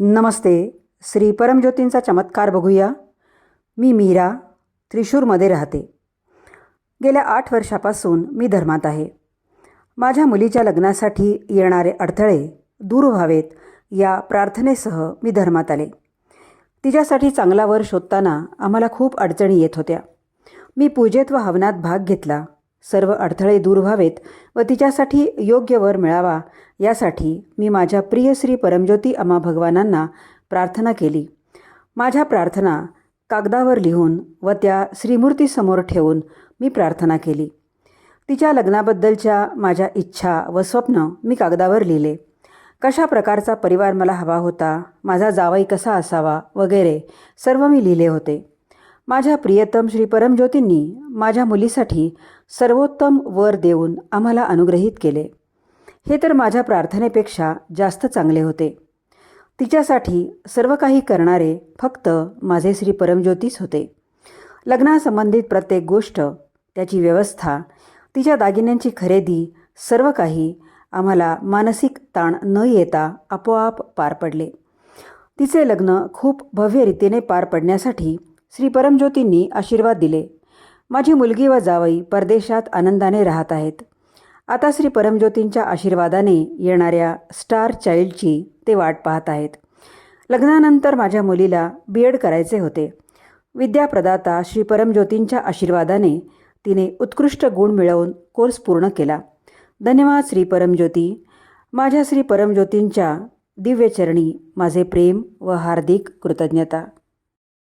नमस्ते. श्री परमज्योतींचा चमत्कार बघूया. मी मीरा त्रिशूरमध्ये राहते. गेल्या आठ वर्षापासून मी धर्मात आहे. माझ्या मुलीच्या लग्नासाठी येणारे अडथळे दूर व्हावेत या प्रार्थनेसह मी धर्मात आले. तिच्यासाठी चांगला वर शोधताना आम्हाला खूप अडचणी येत होत्या. मी पूजेत व हवनात भाग घेतला. सर्व अडथळे दूर व्हावेत व तिच्यासाठी योग्य वर मिळावा यासाठी मी माझ्या प्रिय श्री परमज्योती अम्मा भगवानांना प्रार्थना केली. माझ्या प्रार्थना कागदावर लिहून व त्या श्रीमूर्तीसमोर ठेवून मी प्रार्थना केली. तिच्या लग्नाबद्दलच्या माझ्या इच्छा व स्वप्न मी कागदावर लिहिले. कशा प्रकारचा परिवार मला हवा होता माझा जावई कसा असावा वगैरे सर्व मी लिहिले होते. माझ्या प्रियतम श्री परमज्योतींनी माझ्या मुलीसाठी सर्वोत्तम वर देऊन आम्हाला अनुग्रहित केले. हे तर माझ्या प्रार्थनेपेक्षा जास्त चांगले होते. तिच्यासाठी सर्व काही करणारे फक्त माझे श्री परमज्योतीच होते. लग्नासंबंधित प्रत्येक गोष्ट त्याची व्यवस्था तिच्या दागिन्यांची खरेदी सर्व काही आम्हाला मानसिक ताण न येता आपोआप पार पडले. तिचे लग्न खूप भव्य रीतीने पार पडण्यासाठी श्री परमज्योतींनी आशीर्वाद दिले. माझी मुलगी व जावई परदेशात आनंदाने राहत आहेत. आता श्री परमज्योतींच्या आशीर्वादाने येणाऱ्या स्टार चाइल्डची ते वाट पाहत आहेत. लग्नानंतर माझ्या मुलीला बी एड करायचे होते. विद्याप्रदाता श्री परमज्योतींच्या आशीर्वादाने तिने उत्कृष्ट गुण मिळवून कोर्स पूर्ण केला. धन्यवाद श्री परमज्योती. माझ्या श्री परमज्योतींच्या दिव्यचरणी माझे प्रेम व हार्दिक कृतज्ञता.